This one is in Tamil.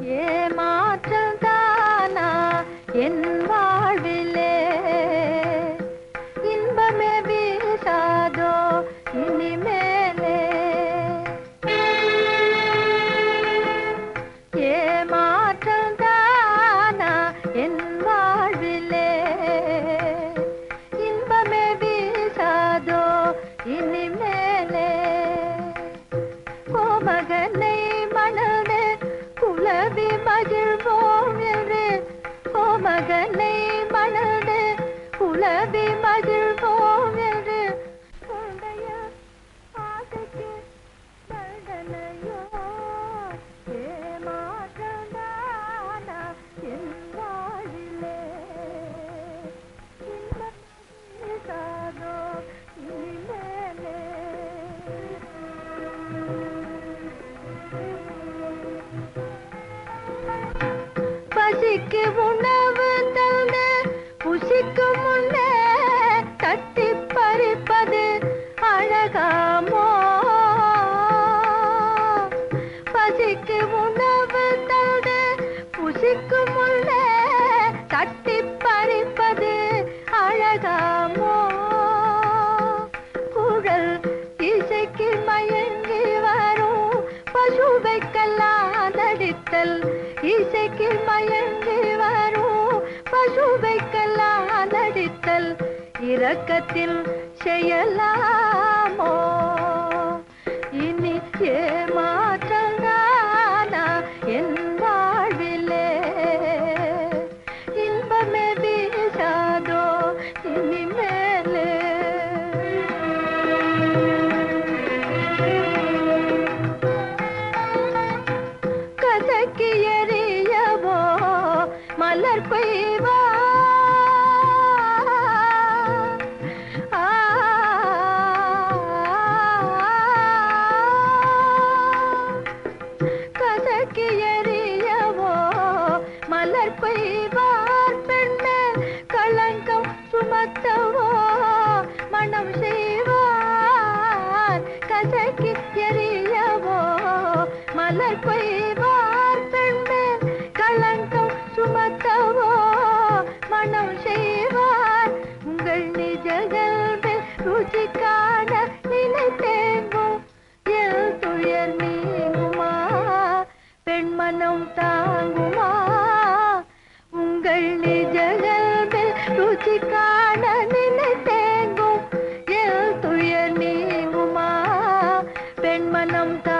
ஏமாற்றம் என் வாழ்விலே? இன்பமே வீசாதோ இனிமேலே? ஏமாற்றம் என் வாழ்விலே? இன்பமே வீசாதோ இனிமேலே குலவி மகிழ்வோம் என்று உடைய ஆசைக்கு தண்டனையோ ஏமாற்றந்தானா என் வாழிலே இன்பம் இனிமேலே. பசிக்கு உணவு நடித்தல் இசைக்கு மயங்கி வரும். பசுவைக்கெல்லாம் நடித்தல் இரக்கத்தில் செய்யலாமோ? இனி ஏமா மனம் தாங்குமா. உங்கள் நிஜகல்பில் ருச்சி காண நினைத்தேங்கும் எல் துயர் நீங்குமா? பெண்மனம் தாங்குமா